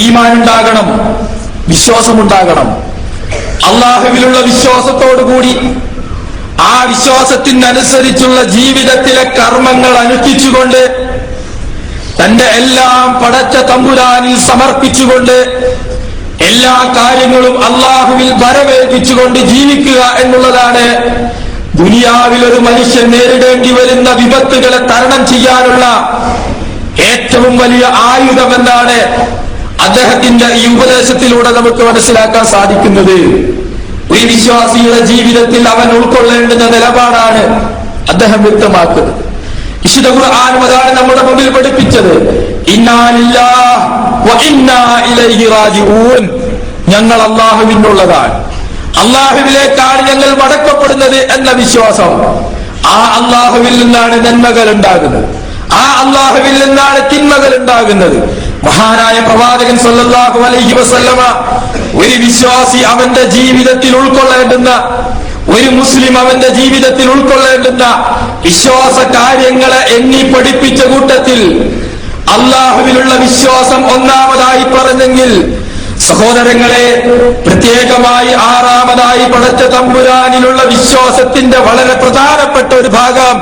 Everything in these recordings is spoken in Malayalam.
ഈമാൻ ഉണ്ടാകണം വിശ്വാസമുണ്ടാകണം. അള്ളാഹുവിലുള്ള വിശ്വാസത്തോടുകൂടി ആ വിശ്വാസത്തിനനുസരിച്ചുള്ള ജീവിതത്തിലെ കർമ്മങ്ങൾ അനുഷ്ഠിച്ചുകൊണ്ട് തന്റെ എല്ലാം പടച്ച തമ്പുരാനിൽ സമർപ്പിച്ചുകൊണ്ട് എല്ലാ കാര്യങ്ങളും അള്ളാഹുവിൽ വരവേൽപ്പിച്ചുകൊണ്ട് ജീവിക്കുക എന്നുള്ളതാണ് ദുനിയാവിൽ ഒരു മനുഷ്യൻ നേരിടേണ്ടി വരുന്ന വിപത്തുകളെ തരണം ചെയ്യാനുള്ള ഏറ്റവും വലിയ ആയുധമെന്നാണ് അദ്ദേഹത്തിന്റെ ഈ ഉപദേശത്തിലൂടെ നമുക്ക് മനസ്സിലാക്കാൻ സാധിക്കുന്നത് ഒരു വിശ്വാസിയുടെ ജീവിതത്തിൽ അവൻ ഉൾക്കൊള്ളേണ്ടുന്ന നിലപാടാണ് അദ്ദേഹം വ്യക്തമാക്കുന്നത്. വിശുദ്ധ അതാണ് നമ്മുടെ മുമ്പിൽ പഠിപ്പിച്ചത്. ഞങ്ങൾ അള്ളാഹുവിനുള്ളതാണ്. അള്ളാഹുവിലേക്കാണ് ഞങ്ങൾ മടക്കപ്പെടുന്നത് എന്ന വിശ്വാസം. ആ അള്ളാഹുവിൽ നിന്നാണ് നന്മകൾ ഉണ്ടാകുന്നത് ആ അള്ളാഹുവിൽ നിന്നാണ് തിന്മകൾ ഉണ്ടാകുന്നത് മഹാനായ പ്രവാചകൻ സല്ലല്ലാഹു അലൈഹി വസല്ലമ ഒരു വിശ്വാസി അവന്റെ ജീവിതത്തിൽ ഉൾക്കൊള്ളേണ്ടുന്ന ഒരു മുസ്ലിം അവന്റെ ജീവിതത്തിൽ ഉൾക്കൊള്ളേണ്ടുന്ന വിശ്വാസ കാര്യങ്ങളെ എണ്ണി പഠിപ്പിച്ച കൂട്ടത്തിൽ അള്ളാഹുവിലുള്ള വിശ്വാസം ഒന്നാമതായി പറഞ്ഞെങ്കിൽ സഹോദരങ്ങളെ പ്രത്യേകമായി ആറാമതായി പടച്ച തമ്പുരാനിലുള്ള വിശ്വാസത്തിന്റെ വളരെ പ്രധാനപ്പെട്ട ഒരു ഭാഗം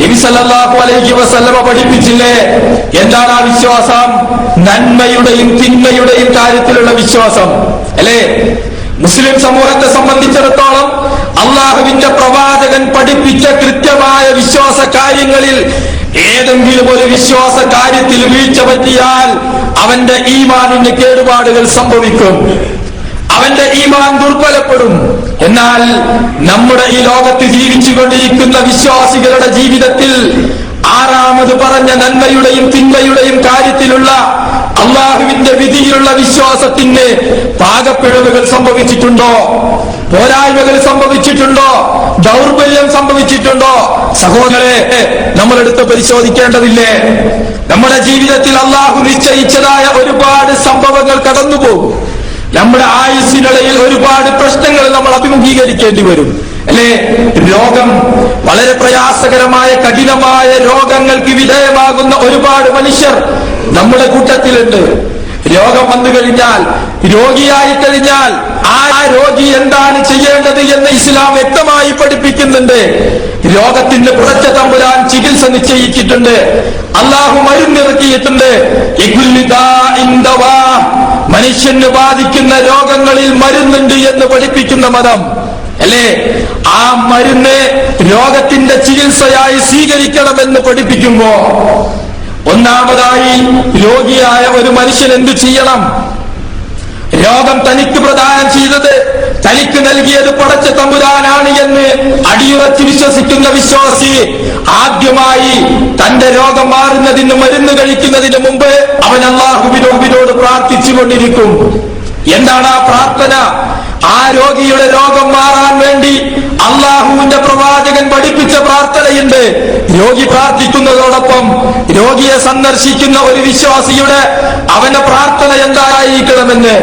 അലൈഹി വസല്ലമ പഠിപ്പിച്ചില്ലേ? എന്താണ് ആ വിശ്വാസം? നന്മയുടെയും തിന്മയുടെയും കാര്യത്തിലുള്ള വിശ്വാസം. അല്ലേ? മുസ്ലിം സമൂഹത്തെ സംബന്ധിച്ചിടത്തോളം അള്ളാഹുവിന്റെ പ്രവാചകൻ പഠിപ്പിച്ച കൃത്യമായ വിശ്വാസ കാര്യങ്ങളിൽ ഏതെങ്കിലും ഒരു വിശ്വാസ കാര്യത്തിൽ വീഴ്ച പറ്റിയാൽ അവന്റെ ഈമാനിന് കേടുപാടുകൾ സംഭവിക്കും. അവന്റെ ഈമാൻ ദുർബലപ്പെടും. എന്നാൽ നമ്മുടെ ഈ ലോകത്ത് ജീവിച്ചുകൊണ്ടിരിക്കുന്ന വിശ്വാസികളുടെ ജീവിതത്തിൽ ആറാമത് പറഞ്ഞ നന്മയുടെയും തിന്മയുടെയും കാര്യത്തിലുള്ള അള്ളാഹുവിന്റെ വിധിയിലുള്ള വിശ്വാസത്തിന് പാകപ്പിഴവുകൾ സംഭവിച്ചിട്ടുണ്ടോ? പോരായ്മകൾ സംഭവിച്ചിട്ടുണ്ടോ? ദൗർബല്യം സംഭവിച്ചിട്ടുണ്ടോ? സഹോദരെ നമ്മളെടുത്ത് പരിശോധിക്കേണ്ടതില്ലേ? നമ്മുടെ ജീവിതത്തിൽ അള്ളാഹു നിശ്ചയിച്ചതായ ഒരുപാട് സംഭവങ്ങൾ കടന്നുപോകും. നമ്മുടെ ആയുസ്സിനിടയിൽ ഒരുപാട് പ്രശ്നങ്ങൾ നമ്മൾ അഭിമുഖീകരിക്കേണ്ടി വരും. അല്ലേ? രോഗം വളരെ പ്രയാസകരമായ കഠിനമായ രോഗങ്ങൾക്ക് വിധേയമാകുന്ന ഒരുപാട് മനുഷ്യർ നമ്മുടെ കൂട്ടത്തിലുണ്ട്. രോഗം വന്നു കഴിഞ്ഞാൽ രോഗിയായി കഴിഞ്ഞാൽ ആ രോഗി എന്താണ് ചെയ്യേണ്ടത് എന്ന് ഇസ്ലാം വ്യക്തമായി പഠിപ്പിക്കുന്നുണ്ട്. രോഗത്തിന് പുറച്ച തമ്പുരാൻ ചികിത്സ നിശ്ചയിച്ചിട്ടുണ്ട്. അള്ളാഹു മരുന്നിറക്കിയിട്ടുണ്ട്. മനുഷ്യന് ബാധിക്കുന്ന രോഗങ്ങളിൽ മരുന്നുണ്ട് എന്ന് പഠിപ്പിക്കുന്ന മതം അല്ലേ? ആ മരുന്ന് രോഗത്തിന്റെ ചികിത്സയായി സ്വീകരിക്കണമെന്ന് പഠിപ്പിക്കുമ്പോ ഒന്നാമതായി രോഗിയായ ഒരു മനുഷ്യൻ എന്തു ചെയ്യണം? രോഗം തനിക്ക് പ്രദാനം ചെയ്തത് തനിക്ക് പടച്ച തമ്പുരാനാണ് എന്ന് അടിയുറച്ച് വിശ്വസിക്കുന്ന വിശ്വാസി ആദ്യമായി തന്റെ രോഗം മാറുന്നതിന് മരുന്ന് കഴിക്കുന്നതിന് മുമ്പ് അവൻ അള്ളാഹുബിനോബിനോട് പ്രാർത്ഥിച്ചുകൊണ്ടിരിക്കും എന്താണ് ആ പ്രാർത്ഥന? ആ രോഗിയുടെ രോഗം മാറാൻ വേണ്ടി അള്ളാഹുവിന്റെ പ്രവാചകൻ പഠിപ്പിച്ച പ്രാർത്ഥനയുണ്ട്. രോഗി പ്രാർത്ഥിക്കുന്നതോടൊപ്പം രോഗിയെ സന്ദർശിക്കുന്ന ഒരു വിശ്വാസിയുടെ അവന്റെ പ്രാർത്ഥന എന്തായിരിക്കണമെന്ന്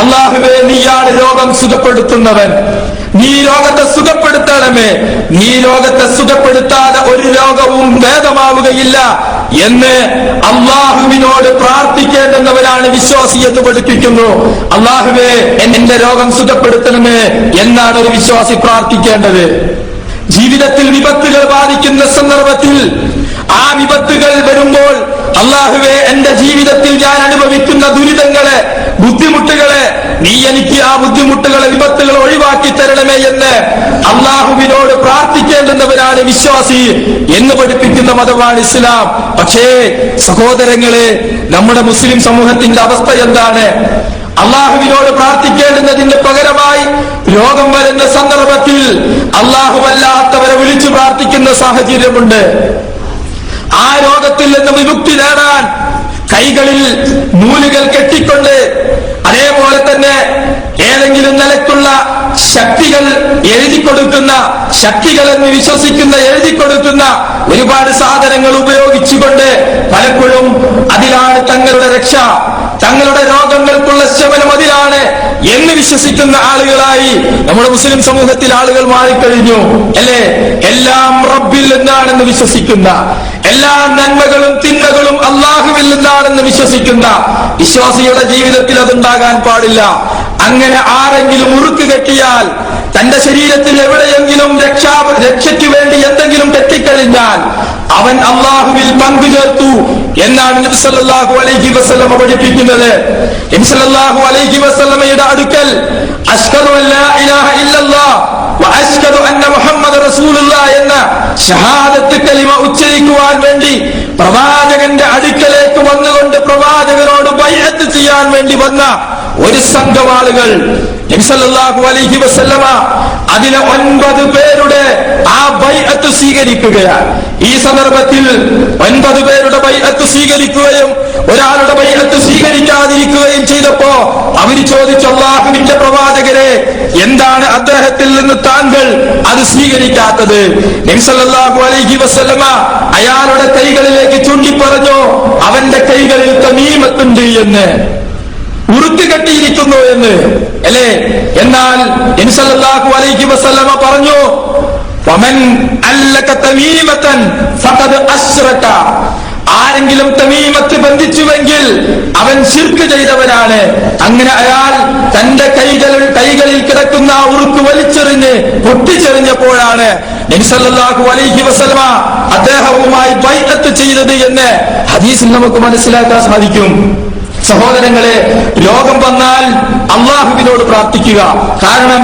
അള്ളാഹുവേ നീയാണ് രോഗം സുഖപ്പെടുത്തുന്നവൻ. നീ രോഗത്തെ സുഖപ്പെടുത്തണമേ. നീ രോഗത്തെ സുഖപ്പെടുത്താതെ ഒരു രോഗവും ഭേദമാവുകയില്ല. എന്ന് അള്ളാഹുവിനോട് പ്രാർത്ഥിക്കേണ്ടെന്നവരാണ് വിശ്വാസി എന്ന് പഠിപ്പിക്കുന്നു. അള്ളാഹുവേ എന്റെ രോഗം സുഖപ്പെടുത്തണമേ എന്നാണ് ഒരു വിശ്വാസി പ്രാർത്ഥിക്കേണ്ടത്. ജീവിതത്തിൽ വിപത്തുകൾ ബാധിക്കുന്ന സന്ദർഭത്തിൽ ആ വിപത്തുകൾ വരുമ്പോൾ അള്ളാഹുവെ എന്റെ ജീവിതത്തിൽ ഞാൻ അനുഭവിക്കുന്ന ദുരിതങ്ങളെ ബുദ്ധിമുട്ടുകളെ നീ എനിക്ക് ആ ബുദ്ധിമുട്ടുകളെ വിപത്തുകൾ ഒഴിവാക്കി തരണമേ എന്ന് അള്ളാഹുവിനോട് പ്രാർത്ഥിക്കേണ്ടുന്നവരാണ് വിശ്വാസി എന്ന് പഠിപ്പിക്കുന്ന മതമാണ് ഇസ്ലാം. പക്ഷേ സഹോദരങ്ങളെ നമ്മുടെ മുസ്ലിം സമൂഹത്തിന്റെ അവസ്ഥ എന്താണ്? അള്ളാഹുവിനോട് പ്രാർത്ഥിക്കേണ്ടുന്നതിന് പകരമായി രോഗം വരുന്ന സന്ദർഭത്തിൽ അള്ളാഹുവല്ലാത്തവരെ വിളിച്ചു പ്രാർത്ഥിക്കുന്ന സാഹചര്യമുണ്ട്. ആ രോഗത്തിൽ നിന്ന് വിമുക്തി നേടാൻ കൈകളിൽ നൂലുകൾ കെട്ടിക്കൊണ്ട് അതേപോലെ തന്നെ ഏതെങ്കിലും നിലക്കുള്ള ശക്തികൾ എഴുതി കൊടുക്കുന്ന ശക്തികൾ എന്ന് വിശ്വസിക്കുന്ന എഴുതി കൊടുക്കുന്ന ഒരുപാട് സാധനങ്ങൾ ഉപയോഗിച്ചുകൊണ്ട് പലപ്പോഴും അതിലാണ് തങ്ങളുടെ രക്ഷ. തങ്ങളുടെ രോഗങ്ങൾക്കുള്ള ശമനം എന്ന് വിശ്വസിക്കുന്ന ആളുകളായി നമ്മുടെ മുസ്ലിം സമൂഹത്തിൽ ആളുകൾ മാറിക്കഴിഞ്ഞു. അല്ലേ? എല്ലാം റബ്ബിൽ നിന്നാണെന്ന് വിശ്വസിക്കുന്ന എല്ലാ നന്മകളും തിന്മകളും അള്ളാഹുവിൽ നിന്നാണെന്ന് വിശ്വസിക്കുന്ന വിശ്വാസിയുടെ ജീവിതത്തിൽ അതുണ്ടാകാൻ പാടില്ല. അങ്ങനെ ആരെങ്കിലും ഉറുക്ക് കെട്ടിയാൽ തന്റെ ശരീരത്തിൽ എവിടെയെങ്കിലും രക്ഷാ രക്ഷയ്ക്ക് വേണ്ടി എന്തെങ്കിലും തെറ്റിക്കഴിഞ്ഞാൽ അവൻ അള്ളാഹുവിൽ പങ്കുചേർത്തു എന്നാണ് നബി സല്ലല്ലാഹു അലൈഹി വസല്ലമ പഠിപ്പിക്കുന്നത്. നബി സല്ലല്ലാഹു അലൈഹി വസ്ലമയുടെ അടുക്കൽ അന്ന റസൂലുള്ള എന്ന ഷഹാദത്ത് കലിമ ഉച്ചരിക്കുവാൻ വേണ്ടി പ്രവാചകന്റെ അടുക്കലേക്ക് വന്നുകൊണ്ട് പ്രവാചകനോട് ബൈഅത്ത് ചെയ്യാൻ വേണ്ടി വന്ന ഒരു സംഘം ആളുകൾ അലൈഹി വസല്ലമ അതിലെ ഒൻപത് പേരുടെ ആ ബൈഅത്ത് സ്വീകരിക്കുകയാണ്. ഈ സന്ദർഭത്തിൽ ഒൻപത് പേരുടെ ബൈഅത്ത് സ്വീകരിക്കുകയും ഒരാളുടെ ബൈഅത്ത് സ്വീകരിക്കാതിരിക്കുകയും ചെയ്തപ്പോ അവർ ചോദിച്ചൊള്ളാഹുവിന്റെ പ്രവാചകരെ എന്താണ് അദ്ദേഹത്തിൽ നിന്ന് താങ്കൾ അത് സ്വീകരിക്കാത്തത്? അലൈഹി വസല്ലമ അയാളുടെ കൈകളിലേക്ക് ചൂണ്ടിപ്പറഞ്ഞു അവന്റെ കൈകളിൽ തമീമത്തുണ്ട് എന്ന്. ഉറുക്ക് കെട്ടിയിരിക്കുന്നു എന്ന്. അല്ലേ? എന്നാൽ ഇൻസല്ലാഹു അലൈഹി വസല്ലമ പറഞ്ഞു ആരെങ്കിലും തമീമത്ത് ബന്ധിച്ചുവെങ്കിൽ അവൻ ശിർക്ക് ചെയ്തവനാണ്. അങ്ങനെ അയാൾ തന്റെ കൈകൾ കൈകളിൽ കിടക്കുന്ന ഉറുക്ക് വലിച്ചെറിഞ്ഞ് പൊട്ടിച്ചെറിഞ്ഞപ്പോഴാണ് അലൈഹി വസല്ലമ അദ്ദേഹവുമായി ബൈഅത്ത് ചെയ്തത് എന്ന്. ഹദീസിൽ നമുക്ക് മനസ്സിലാക്കാൻ സാധിക്കും. സഹോദരങ്ങളെ രോഗം വന്നാൽ അള്ളാഹുവിനോട് പ്രാർത്ഥിക്കുക. കാരണം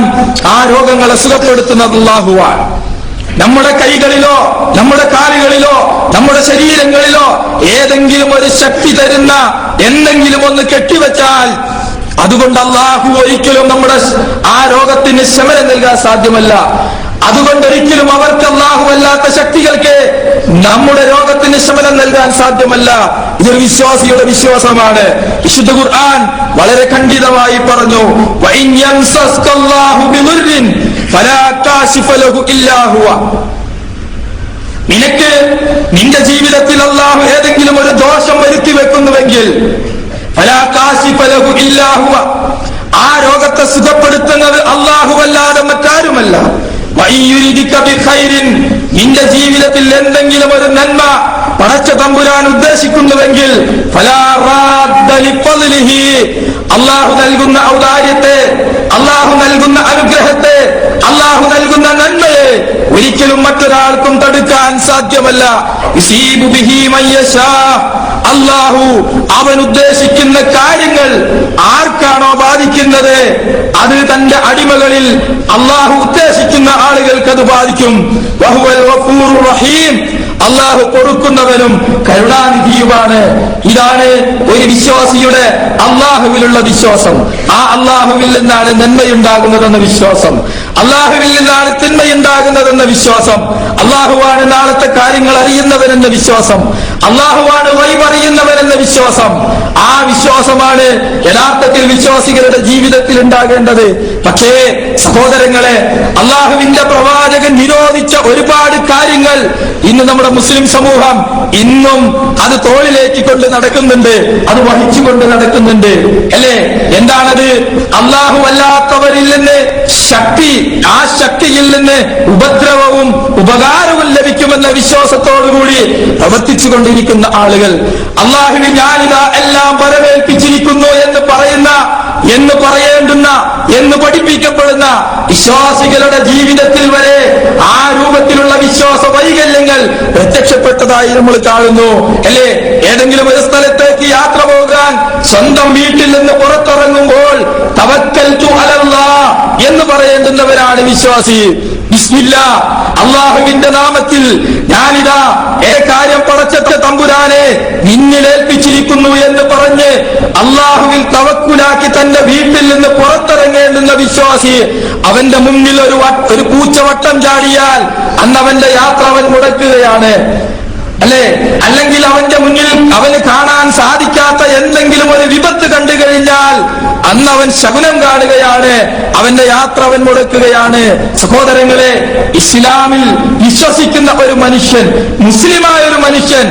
ആ രോഗങ്ങളെ സുഖപ്പെടുത്തുന്നത് അള്ളാഹുവാണ്. നമ്മുടെ കൈകളിലോ നമ്മുടെ കാലുകളിലോ നമ്മുടെ ശരീരങ്ങളിലോ ഏതെങ്കിലും ഒരു ശക്തി തരുന്ന എന്തെങ്കിലും ഒന്ന് കെട്ടിവെച്ചാൽ അതുകൊണ്ട് അള്ളാഹു ഒരിക്കലും നമ്മുടെ ആ രോഗത്തിന് ശമനം നൽകാൻ സാധ്യമല്ല. അതുകൊണ്ട് ഒരിക്കലും അവർക്ക് അല്ലാത്ത ശക്തികൾക്ക് നമ്മുടെ രോഗത്തിന് ശമനം നൽകാൻ സാധ്യമല്ല. ഇതൊരു വിശ്വാസിയുടെ വിശ്വാസമാണ്. വിശുദ്ധ ഖുർആൻ വളരെ ഖണ്ഡിതമായി പറഞ്ഞു "വഇൻ യംസസ്കല്ലാഹു ബിദുർരിൻ ഫലാ ലഹു ഇല്ലാ നിനക്ക് നിന്റെ ജീവിതത്തിൽ അള്ളാഹു ഏതെങ്കിലും ഒരു ദോഷം വരുത്തി വെക്കുന്നുവെങ്കിൽ ആ രോഗത്തെ സുഖപ്പെടുത്തുന്നത് അല്ലാഹുവല്ലാതെ മറ്റാരുമല്ല. നിന്റെ ജീവിതത്തിൽ എന്തെങ്കിലും ഒരു നന്മ പടച്ച തമ്പുരാൻ ഉദ്ദേശിക്കുന്നുവെങ്കിൽ. അള്ളാഹു നൽകുന്ന ഔദാര്യത്തെ അള്ളാഹു നൽകുന്ന അനുഗ്രഹത്തെ അള്ളാഹു നൽകുന്ന നന്മയെ ഒരിക്കലും മറ്റൊരാൾക്കും തടുക്കാൻ സാധ്യമല്ല. അള്ളാഹു അവൻ ഉദ്ദേശിക്കുന്ന കാര്യങ്ങൾ ആർക്കാണോ ബാധിക്കുന്നത്? അത് തന്റെ അടിമകളിൽ അള്ളാഹു ഉദ്ദേശിക്കുന്ന ആളുകൾക്ക് അത് ബാധിക്കും. റഹീം. അള്ളാഹു കൊടുക്കുന്നവനും കരുണാനിധിയുമാണ്. ഇതാണ് ഒരു വിശ്വാസിയുടെ അള്ളാഹുവിലുള്ള വിശ്വാസം. ആ അള്ളാഹുവിൽ നിന്നാണ് നന്മയുണ്ടാകുന്നതെന്ന വിശ്വാസം. അള്ളാഹുവിൽ നിന്നാണ് തിന്മയുണ്ടാകുന്നതെന്ന വിശ്വാസം. അള്ളാഹുവാണ് നാളത്തെ കാര്യങ്ങൾ അറിയുന്നവനെന്ന വിശ്വാസം. അള്ളാഹുവാണ് വഴിപറിയുന്നവനെന്ന വിശ്വാസം. ആ വിശ്വാസമാണ് യഥാർത്ഥത്തിൽ വിശ്വാസികളുടെ ജീവിതത്തിൽ ഉണ്ടാകേണ്ടത്. പക്ഷേ സഹോദരങ്ങളെ അള്ളാഹുവിന്റെ പ്രവാചകൻ നിരോധിച്ച ഒരുപാട് കാര്യങ്ങൾ ഇന്ന് നമ്മുടെ മുസ്ലിം സമൂഹം ഇന്നും അത് തോളിലേക്ക് കൊണ്ട് നടക്കുന്നുണ്ട് അത് വഹിച്ചുകൊണ്ട് നടക്കുന്നുണ്ട്. അല്ലേ? എന്താണത്? അള്ളാഹു അല്ലാത്തവരിൽ നിന്ന് ശക്തി ആ ശക്തിയിൽ നിന്ന് ഉപദ്രവവും ഉപകാരവും ലഭിക്കുമെന്ന വിശ്വാസത്തോടുകൂടി പ്രവർത്തിച്ചു കൊണ്ടിരിക്കുന്ന ആളുകൾ. അള്ളാഹുവിന് ഞാനിതാ എല്ലാം വരവേൽപ്പിച്ചിരിക്കുന്നു എന്ന് പറയുന്ന എന്ന് പറയേണ്ടുന്ന എന്ന് പഠിപ്പിക്കപ്പെടുന്ന വിശ്വാസികളുടെ ജീവിതത്തിൽ വരെ ആ രൂപത്തിലുള്ള വിശ്വാസ വൈകല്യങ്ങൾ പ്രത്യക്ഷപ്പെട്ടതായി നമ്മൾ കാണുന്നു. അല്ലേ? ഏതെങ്കിലും ഒരു സ്ഥലത്തേക്ക് യാത്ര പോകാൻ സ്വന്തം വീട്ടിൽ നിന്ന് പുറത്തിറങ്ങുമ്പോൾ തവക്കൽ എന്ന് പറയേണ്ടുന്നവരാണ് വിശ്വാസി. അള്ളാഹുവിന്റെ നാമത്തിൽ ഞാനിതാ ഏ കാര്യം പറച്ചത്തെ തമ്പുരാനെ നിന്നിലേൽപ്പിച്ചിരിക്കുന്നു എന്ന് പറഞ്ഞ് അള്ളാഹുവിൽ തവക്കുലാക്കി തന്റെ വീട്ടിൽ നിന്ന് പുറത്തിറങ്ങേണ്ടുന്ന വിശ്വാസി അവന്റെ മുന്നിൽ ഒരു ഒരു പൂച്ചവട്ടം ചാടിയാൽ അന്ന് അവന്റെ യാത്ര അവൻ മുടക്കുകയാണ്. അല്ലെ? അല്ലെങ്കിൽ അവന്റെ മുന്നിൽ അവന് കാണാൻ സാധിക്കാത്ത എന്തെങ്കിലും ഒരു വിപത്ത് കണ്ടു കഴിഞ്ഞാൽ അന്ന് അവൻ ശകുനം കാണുകയാണ് അവന്റെ യാത്ര അവൻ മുടക്കുകയാണ്. സഹോദരങ്ങളെ ഇസ്ലാമിൽ വിശ്വസിക്കുന്ന ഒരു മനുഷ്യൻ മുസ്ലിമായ ഒരു മനുഷ്യൻ